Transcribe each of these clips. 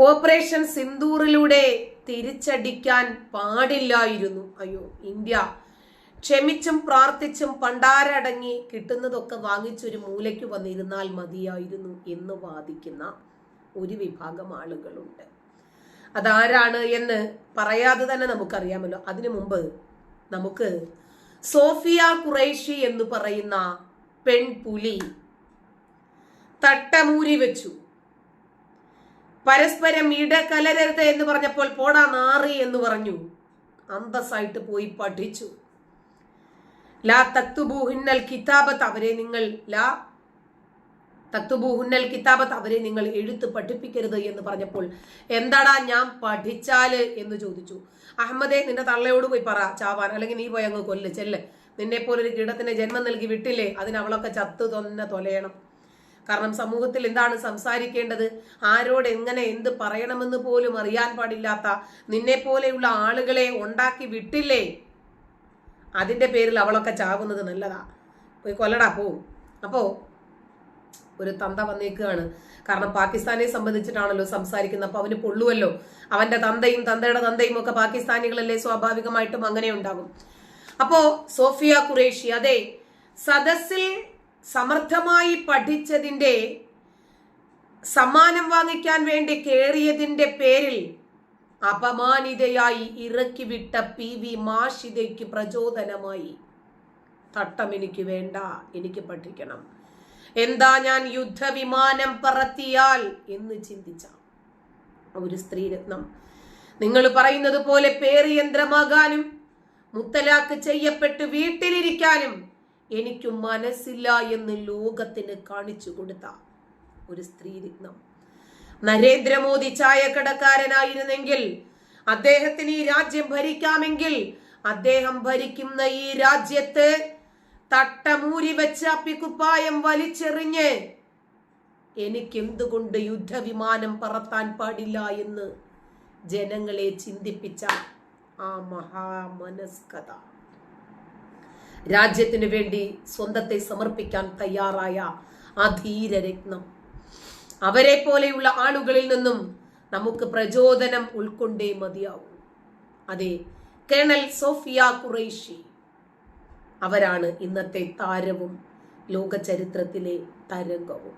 Operation സിന്ദൂറിലൂടെ തിരിച്ചടിക്കാൻ പാടില്ലായിരുന്നു. അയ്യോ India. ക്ഷമിച്ചും പ്രാർത്ഥിച്ചും പണ്ടാരടങ്ങി കിട്ടുന്നതൊക്കെ വാങ്ങിച്ചൊരു മൂലയ്ക്ക് വന്നിരുന്നാൽ മതിയായിരുന്നു എന്ന് വാദിക്കുന്ന ഒരു വിഭാഗം ആളുകളുണ്ട്. അതാരാണ് എന്ന് പറയാതെ തന്നെ നമുക്കറിയാമല്ലോ. അതിനു മുമ്പ് നമുക്ക് സോഫിയ കുറേഷി എന്ന് പറയുന്ന പെൺപുലി തട്ടമൂരി വെച്ചു. പരസ്പരം ഇടകലരരുത് എന്ന് പറഞ്ഞപ്പോൾ പോടാ നാറി എന്ന് പറഞ്ഞു. അന്തസ്സായിട്ട് പോയി പഠിച്ചു. ലാ തക്തുബൂഹിന്നൽ കിതാബത്ത് അവരെ നിങ്ങൾ ലാ തക്തുബൂഹുന്നൽ കിതാബത്ത് അവരെ നിങ്ങൾ എഴുത്ത് പഠിപ്പിക്കരുത് എന്ന് പറഞ്ഞപ്പോൾ എന്താടാ ഞാൻ പഠിച്ചാൽ എന്ന് ചോദിച്ചു. അഹമ്മദെ നിന്റെ തള്ളയോട് പോയി പറ ചാവാൻ. അല്ലെങ്കിൽ നീ പോയി അങ്ങ് കൊല്ല് ചെല്ല്. നിന്നെ പോലൊരു കീടത്തിന് ജന്മം നൽകി വിട്ടില്ലേ? അതിന് അവളൊക്കെ ചത്തു തന്നെ തൊലയണം. കാരണം സമൂഹത്തിൽ എന്താണ് സംസാരിക്കേണ്ടത്? ആരോട് എങ്ങനെ എന്ത് പറയണമെന്ന് പോലും അറിയാൻ പാടില്ലാത്ത നിന്നെ പോലെയുള്ള ആളുകളെ ഉണ്ടാക്കി വിട്ടില്ലേ? അതിന്റെ പേരിൽ അവളൊക്കെ ചാവുന്നത് നല്ലതാ. പോയി കൊല്ലടാ പോ. അപ്പോ ഒരു തന്ത വന്നേക്കുകയാണ് കാരണം പാകിസ്ഥാനെ സംബന്ധിച്ചിട്ടാണല്ലോ സംസാരിക്കുന്നത്. അപ്പൊ അവന് പൊള്ളുവല്ലോ. അവന്റെ തന്തയും തന്തയുടെ തന്തയും ഒക്കെ പാകിസ്ഥാനികളല്ലേ സ്വാഭാവികമായിട്ടും അങ്ങനെ ഉണ്ടാകും. അപ്പോ സോഫിയ കുറേഷി അതെ സദസ്സിൽ സമർത്ഥമായി പഠിച്ചതിന്റെ സമ്മാനം വാങ്ങിക്കാൻ വേണ്ടി കേറിയതിന്റെ പേരിൽ അപമാനിതയായി ഇറക്കിവിട്ട പി വി മാഷിതയ്ക്ക് പ്രചോദനമായി. തട്ടം എനിക്ക് വേണ്ട എനിക്ക് പഠിക്കണം. എന്താ ഞാൻ യുദ്ധവിമാനം പറത്തിയാൽ? എന്ന് ചിന്തിച്ച ഒരു സ്ത്രീരത്നം. നിങ്ങൾ പറയുന്നത് പോലെ പേറിയന്ത്രമാകാനും മുത്തലാക്ക് ചെയ്യപ്പെട്ട് വീട്ടിലിരിക്കാനും എനിക്ക് മനസ്സില്ല എന്ന് ലോകത്തിന് കാണിച്ചു കൊടുത്ത ഒരു സ്ത്രീ സ്ത്രീരത്നം. നരേന്ദ്രമോദി ചായക്കടക്കാരനായിരുന്നെങ്കിൽ അദ്ദേഹത്തിന് ഈ രാജ്യം ഭരിക്കാമെങ്കിൽ അദ്ദേഹം ഭരിക്കുന്ന ഈ രാജ്യത്ത് തട്ടമൂരി വെച്ച അപ്പിക്കുപ്പായം വലിച്ചെറിഞ്ഞ് എനിക്കെന്തുകൊണ്ട് യുദ്ധവിമാനം പറത്താൻ പാടില്ല എന്ന് ജനങ്ങളെ ചിന്തിപ്പിച്ച ആ മഹാമനസ്കത. രാജ്യത്തിനു വേണ്ടി സ്വന്തത്തെ സമർപ്പിക്കാൻ തയ്യാറായ ആ ധീരരത്നം. അവരെ പോലെയുള്ള ആളുകളിൽ നിന്നും നമുക്ക് പ്രചോദനം ഉൾക്കൊണ്ടേ മതിയാവും. അതെ കേണൽ സോഫിയ കുറേഷി അവരാണ് ഇന്നത്തെ താരവും ലോക ചരിത്രത്തിലെ തരംഗവും.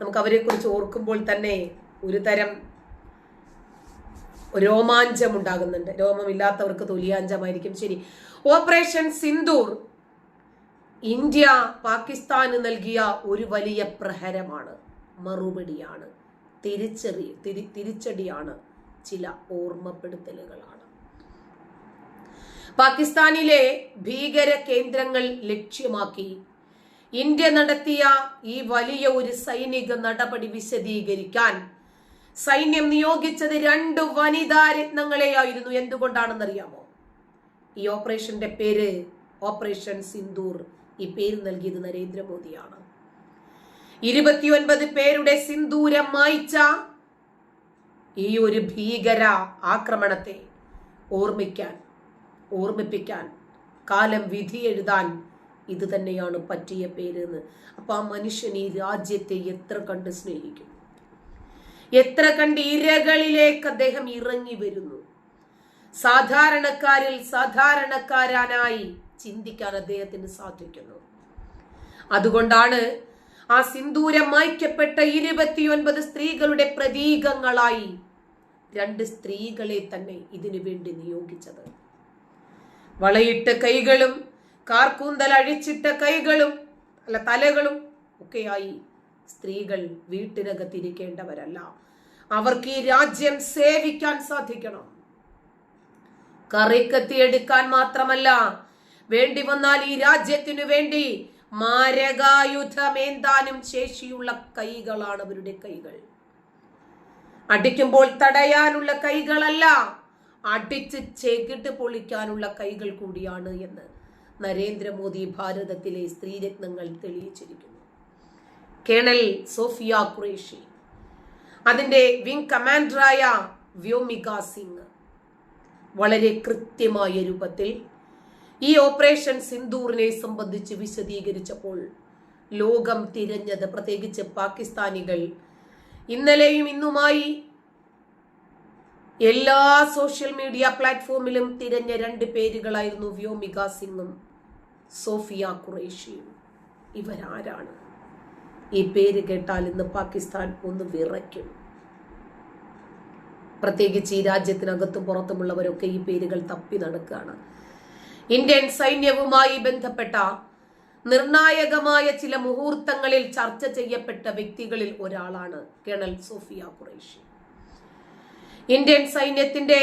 നമുക്ക് അവരെ കുറിച്ച് ഓർക്കുമ്പോൾ തന്നെ ഒരു തരം രോമാഞ്ചം ഉണ്ടാകുന്നുണ്ട്. രോമമില്ലാത്തവർക്ക് തൊലിയാഞ്ചമായിരിക്കും. ശരി. ഓപ്പറേഷൻ സിന്ദൂർ. ഇന്ത്യ പാകിസ്ഥാന് നൽകിയ ഒരു വലിയ പ്രഹരമാണ്. മറുപടിയാണ്. തിരിച്ചറി തിരി തിരിച്ചടിയാണ് ചില ഓർമ്മപ്പെടുത്തലുകളാണ്. പാകിസ്ഥാനിലെ ഭീകര കേന്ദ്രങ്ങൾ ലക്ഷ്യമാക്കി ഇന്ത്യ നടത്തിയ ഈ വലിയ ഒരു സൈനിക നടപടി വിശദീകരിക്കാൻ സൈന്യം നിയോഗിച്ചത് രണ്ട് വനിതാ രത്നങ്ങളെയായിരുന്നു. എന്തുകൊണ്ടാണെന്നറിയാമോ? ഈ ഓപ്പറേഷന്റെ പേര് ഓപ്പറേഷൻ സിന്ദൂർ. ഈ പേര് നൽകിയത് നരേന്ദ്രമോദിയാണ്. ഇരുപത്തിയൊൻപത് പേരുടെ സിന്ദൂരം മായിച്ച ഈ ഒരു ഭീകര ആക്രമണത്തെ ഓർമ്മിക്കാൻ ഓർമ്മിപ്പിക്കാൻ കാലം വിധി എഴുതാൻ ഇത് തന്നെയാണ് പറ്റിയ പേര് എന്ന് അപ്പൊ ആ മനുഷ്യൻ ഈ രാജ്യത്തെ എത്ര കണ്ട് സ്നേഹിക്കും? എത്ര കണ്ട് ഇരകളിലേക്ക് അദ്ദേഹം ഇറങ്ങി വരുന്നു? സാധാരണക്കാരിൽ സാധാരണക്കാരനായി ചിന്തിക്കാൻ അദ്ദേഹത്തിന് സാധിക്കുന്നു. അതുകൊണ്ടാണ് ആ സിന്ദൂരം മായ്ക്കപ്പെട്ട ഇരുപത്തിയൊൻപത് സ്ത്രീകളുടെ പ്രതീകങ്ങളായി രണ്ട് സ്ത്രീകളെ തന്നെ ഇതിനു വേണ്ടി നിയോഗിച്ചത്. വളയിട്ട കൈകളും കാർക്കൂന്തൽ അഴിച്ചിട്ട കൈകളും അല്ല തലകളും ഒക്കെയായി സ്ത്രീകൾ വീട്ടിനകത്തിരിക്കേണ്ടവരല്ല. അവർക്ക് ഈ രാജ്യം സേവിക്കാൻ സാധിക്കണം. കറിക്കത്തിയെടുക്കാൻ മാത്രമല്ല വേണ്ടി വന്നാൽ ഈ രാജ്യത്തിനു വേണ്ടി മാരകായുധമേന്താനും ശേഷിയുള്ള കൈകളാണ് അവരുടെ കൈകൾ. അടിക്കുമ്പോൾ തടയാനുള്ള കൈകളല്ല അടിച്ച് ചെകിട്ട് പൊളിക്കാനുള്ള കൈകൾ കൂടിയാണ് എന്ന് നരേന്ദ്രമോദി ഭാരതത്തിലെ സ്ത്രീരത്നങ്ങൾ തെളിയിച്ചിരിക്കുന്നു. കേണൽ സോഫിയ ഖുറേഷി അതിന്റെ വിംഗ് കമാൻഡറായ വ്യോമിക സിംഗ് വളരെ കൃത്യമായ രൂപത്തിൽ ഈ ഓപ്പറേഷൻ സിന്ദൂറിനെ സംബന്ധിച്ച് വിശദീകരിച്ചപ്പോൾ ലോകം തിരഞ്ഞത്. പ്രത്യേകിച്ച് പാകിസ്ഥാനികൾ ഇന്നലെയും ഇന്നുമായി എല്ലാ സോഷ്യൽ മീഡിയ പ്ലാറ്റ്ഫോമിലും തിരഞ്ഞ രണ്ട് പേരുകളായിരുന്നു വ്യോമിക സിംഗും സോഫിയ ഖുറേഷിയും. ഇവരാരാണ്? ഈ പേര് കേട്ടാൽ ഇന്ന് പാകിസ്ഥാൻ ഒന്ന് വിറയ്ക്കും. പ്രത്യേകിച്ച് ഈ രാജ്യത്തിനകത്തും പുറത്തുമുള്ളവരൊക്കെ ഈ പേരുകൾ തപ്പി നടക്കുകയാണ്. ഇന്ത്യൻ സൈന്യവുമായി ബന്ധപ്പെട്ട നിർണായകമായ ചില മുഹൂർത്തങ്ങളിൽ ചർച്ച ചെയ്യപ്പെട്ട വ്യക്തികളിൽ ഒരാളാണ് കേണൽ സോഫിയ ഖുറേഷി. ഇന്ത്യൻ സൈന്യത്തിന്റെ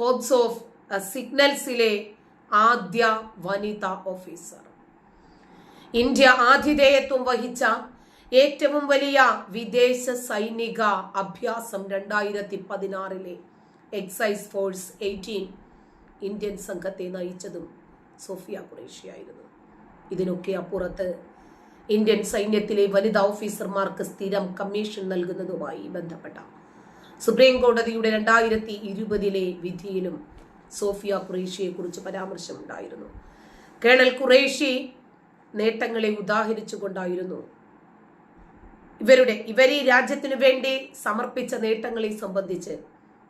കോബ്സ് ഓഫ് സിഗ്നൽസിലെ ആദ്യ വനിതാ ഓഫീസർ. ഇന്ത്യ ആതിഥേയത്വം വഹിച്ച ഏറ്റവും വലിയ വിദേശ സൈനിക അഭ്യാസം രണ്ടായിരത്തി പതിനാറിലെ എക്സൈസ് ഫോഴ്സ് എയ്റ്റീൻ ഇന്ത്യൻ സംഘത്തെ നയിച്ചതും സോഫിയ ഖുറേഷിയായിരുന്നു ഇതിനൊക്കെ അപ്പുറത്ത് ഇന്ത്യൻ സൈന്യത്തിലെ വനിതാ ഓഫീസർമാർക്ക് സ്ഥിരം കമ്മീഷൻ നൽകുന്നതുമായി ബന്ധപ്പെട്ട സുപ്രീം കോടതിയുടെ രണ്ടായിരത്തി ഇരുപതിലെ വിധിയിലും സോഫിയ ഖുറേഷിയെ കുറിച്ച് പരാമർശമുണ്ടായിരുന്നു. കേണൽ ഖുറേഷി നേട്ടങ്ങളെ ഉദാഹരിച്ചുകൊണ്ടായിരുന്നു ഇവരുടെ ഇവർ ഈ രാജ്യത്തിനു വേണ്ടി സമർപ്പിച്ച നേട്ടങ്ങളെ സംബന്ധിച്ച്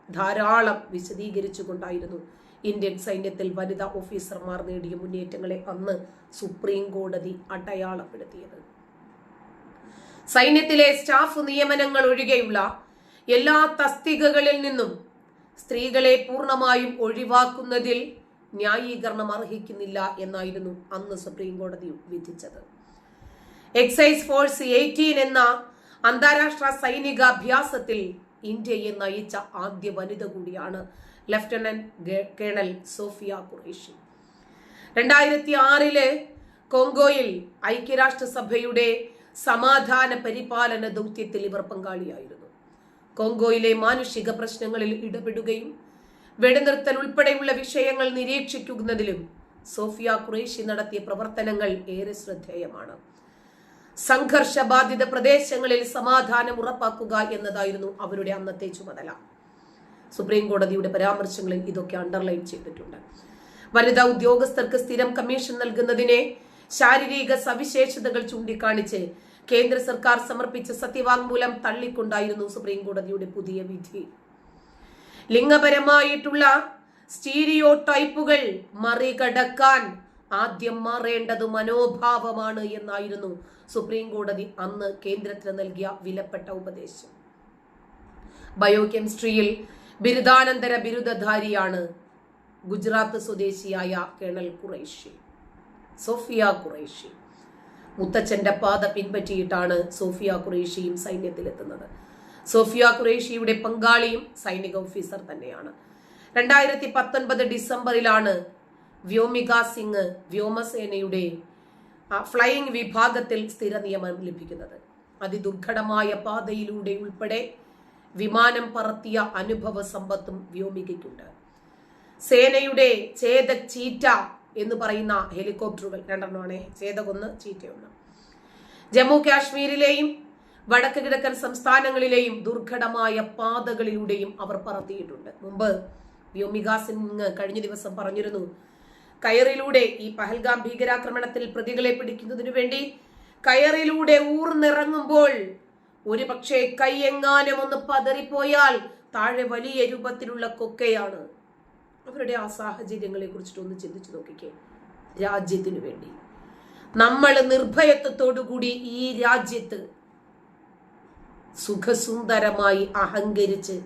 ധാരാളം വിശദീകരിച്ചുകൊണ്ടായിരുന്നു ഇന്ത്യൻ സൈന്യത്തിൽ വനിതാ ഓഫീസർമാർ നേടിയ മുന്നേറ്റങ്ങളെ അന്ന് സുപ്രീം കോടതി അടയാളപ്പെടുത്തിയത്. സൈന്യത്തിലെ സ്റ്റാഫ് നിയമനങ്ങൾ ഒഴികെയുള്ള എല്ലാ തസ്തികകളിൽ നിന്നും സ്ത്രീകളെ പൂർണമായും ഒഴിവാക്കുന്നതിൽ ന്യായീകരണം അർഹിക്കുന്നില്ല എന്നായിരുന്നു അന്ന് സുപ്രീം കോടതി വിധിച്ചത്. എക്സൈസ് ഫോഴ്സ് എയ്റ്റീൻ എന്ന അന്താരാഷ്ട്ര സൈനികാഭ്യാസത്തിൽ ഇന്ത്യയെ നയിച്ച ആദ്യ വനിത കൂടിയാണ് ലഫ്റ്റനന്റ് കേണൽ സോഫിയ ഖുറേഷി രണ്ടായിരത്തി ആറിലെ കോങ്കോയിൽ ഐക്യരാഷ്ട്രസഭയുടെ സമാധാന പരിപാലന ദൗത്യത്തിൽ ഇവർ പങ്കാളിയായിരുന്നു. കോങ്കോയിലെ മാനുഷിക പ്രശ്നങ്ങളിൽ ഇടപെടുകയും വെടിനിർത്തൽ ഉൾപ്പെടെയുള്ള വിഷയങ്ങൾ നിരീക്ഷിക്കുന്നതിലും സോഫിയ ഖുറേഷി നടത്തിയ പ്രവർത്തനങ്ങൾ ഏറെ ശ്രദ്ധേയമാണ്. സംഘർഷബാധിത പ്രദേശങ്ങളിൽ സമാധാനം ഉറപ്പാക്കുക എന്നതായിരുന്നു അവരുടെ അന്നത്തെ ചുമതല. സുപ്രീം കോടതിയുടെ പരാമർശങ്ങളിൽ ഇതൊക്കെ അണ്ടർലൈൻ ചെയ്തിട്ടുണ്ട്. വനിതാ ഉദ്യോഗസ്ഥർക്ക് സ്ഥിരം കമ്മീഷൻ നൽകുന്നതിനെ ശാരീരിക സവിശേഷതകൾ ചൂണ്ടിക്കാണിച്ച് കേന്ദ്ര സർക്കാർ സമർപ്പിച്ച സത്യവാങ്മൂലം തള്ളിക്കൊണ്ടായിരുന്നു സുപ്രീം കോടതിയുടെ പുതിയ വിധി. ലിംഗപരമായിട്ടുള്ള സ്റ്റീരിയോ ടൈപ്പുകൾ മറികടക്കാൻ ആദ്യം മാറേണ്ടത് മനോഭാവമാണ് എന്നായിരുന്നു സുപ്രീം കോടതി അന്ന് കേന്ദ്രത്തിന് നൽകിയ വിലപ്പെട്ട ഉപദേശം. ബയോകെമിസ്ട്രിയിൽ ബിരുദാനന്തര ബിരുദധാരിയാണ് ഗുജറാത്ത് സ്വദേശിയായ കേണൽ ഖുറൈഷി സോഫിയ ഖുറൈഷി മുത്തച്ഛന്റെ പാത പിൻപറ്റിയിട്ടാണ് സോഫിയ ഖുറേഷിയും സൈന്യത്തിലെത്തുന്നത്. സോഫിയ ഖുറേഷിയുടെ പങ്കാളിയും സൈനിക ഓഫീസർ തന്നെയാണ്. രണ്ടായിരത്തി പത്തൊൻപത് ഡിസംബറിലാണ് വ്യോമിക സിംഗ് വ്യോമസേനയുടെ ഫ്ലൈയിങ് വിഭാഗത്തിൽ സ്ഥിര നിയമനം ലഭിക്കുന്നത്. അതിദുർഘടമായ പാതയിലൂടെ ഉൾപ്പെടെ വിമാനം പറത്തിയ അനുഭവ സമ്പത്തും വ്യോമികയ്ക്കുണ്ട്. സേനയുടെ ചേത ചീറ്റ എന്ന് പറയുന്ന ഹെലികോപ്റ്ററുകൾ രണ്ടെണ്ണമാണ്. ചേതകൊന്ന് ചീറ്റയൊന്ന് ജമ്മു കാശ്മീരിലെയും വടക്ക് കിഴക്കൻ സംസ്ഥാനങ്ങളിലെയും ദുർഘടമായ പാതകളിലൂടെയും അവർ പറത്തിയിട്ടുണ്ട്. മുമ്പ് വ്യോമിക സിംഗ് കഴിഞ്ഞ ദിവസം പറഞ്ഞിരുന്നു കയറിലൂടെ ഈ പഹൽഗാം ഭീകരാക്രമണത്തിൽ പ്രതികളെ പിടിക്കുന്നതിനു വേണ്ടി കയറിലൂടെ ഊർന്നിറങ്ങുമ്പോൾ ഒരു പക്ഷേ കൈയെങ്ങാനും ഒന്ന് പതറിപ്പോയാൽ താഴെ വലിയ രൂപത്തിലുള്ള കൊക്കയാണ്. അവരുടെ ആ സാഹചര്യങ്ങളെ കുറിച്ചിട്ട് ഒന്ന് ചിന്തിച്ചു നോക്കിക്കേ. രാജ്യത്തിനു വേണ്ടി. നമ്മൾ നിർഭയത്വത്തോടുകൂടി ഈ രാജ്യത്ത് സുഖസുന്ദരമായി അഹങ്കരിച്ച്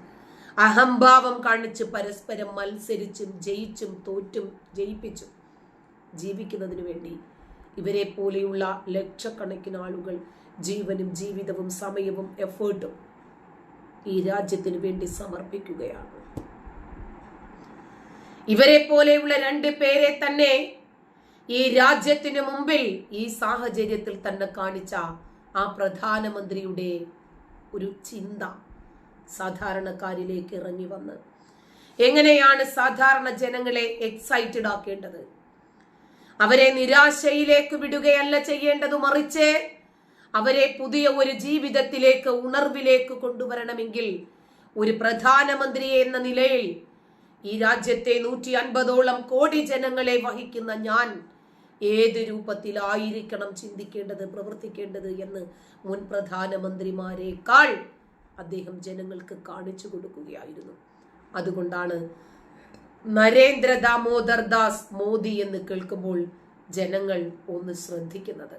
അഹംഭാവം കാണിച്ച് പരസ്പരം മത്സരിച്ചും ജയിച്ചും തോറ്റും ജയിപ്പിച്ചും ജീവിക്കുന്നതിന് വേണ്ടി ഇവരെ പോലെയുള്ള ലക്ഷക്കണക്കിന് ആളുകൾ ജീവനും ജീവിതവും സമയവും എഫേർട്ടും ഈ രാജ്യത്തിന് വേണ്ടി സമർപ്പിക്കുകയാണ്. ഇവരെ പോലെയുള്ള രണ്ട് പേരെ തന്നെ ഈ രാജ്യത്തിന് മുമ്പിൽ ഈ സാഹചര്യത്തിൽ തന്നെ കാണിച്ച ആ പ്രധാനമന്ത്രിയുടെ ഒരു ചിന്ത സാധാരണക്കാരിലേക്ക് ഇറങ്ങി വന്ന്. എങ്ങനെയാണ് സാധാരണ ജനങ്ങളെ എക്സൈറ്റഡ് ആക്കേണ്ടത്? അവരെ നിരാശയിലേക്ക് വിടുകയല്ല ചെയ്യേണ്ടത് മറിച്ച് അവരെ പുതിയ ഒരു ജീവിതത്തിലേക്ക് ഉണർവിലേക്ക് കൊണ്ടുവരണമെങ്കിൽ ഒരു പ്രധാനമന്ത്രി എന്ന നിലയിൽ ഈ രാജ്യത്തെ നൂറ്റി അൻപതോളം കോടി ജനങ്ങളെ വഹിക്കുന്ന ഞാൻ ഏത് രൂപത്തിലായിരിക്കണം ചിന്തിക്കേണ്ടത് പ്രവർത്തിക്കേണ്ടത് എന്ന് മുൻ പ്രധാനമന്ത്രിമാരെക്കാൾ അദ്ദേഹം ജനങ്ങൾക്ക് കാണിച്ചു കൊടുക്കുകയായിരുന്നു. അതുകൊണ്ടാണ് നരേന്ദ്ര ദാമോദർ ദാസ് മോദി എന്ന് കേൾക്കുമ്പോൾ ജനങ്ങൾ ഒന്ന് ശ്രദ്ധിക്കുന്നത്.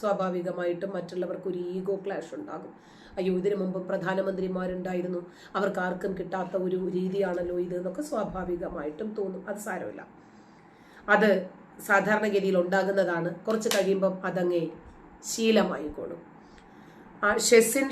സ്വാഭാവികമായിട്ടും മറ്റുള്ളവർക്ക് ഒരു ഈഗോ ക്ലാഷ് ഉണ്ടാകും. അയ്യോ ഇതിനു മുമ്പ് പ്രധാനമന്ത്രിമാരുണ്ടായിരുന്നു. അവർക്ക് ആർക്കും കിട്ടാത്ത ഒരു രീതിയാണല്ലോ ഇത് എന്നൊക്കെ സ്വാഭാവികമായിട്ടും തോന്നും. അത് സാരമില്ല. അത് സാധാരണഗതിയിൽ ഉണ്ടാകുന്നതാണ്. കുറച്ച് കഴിയുമ്പം അതങ്ങേ ശീലമായിക്കോളും ഷെസിൻ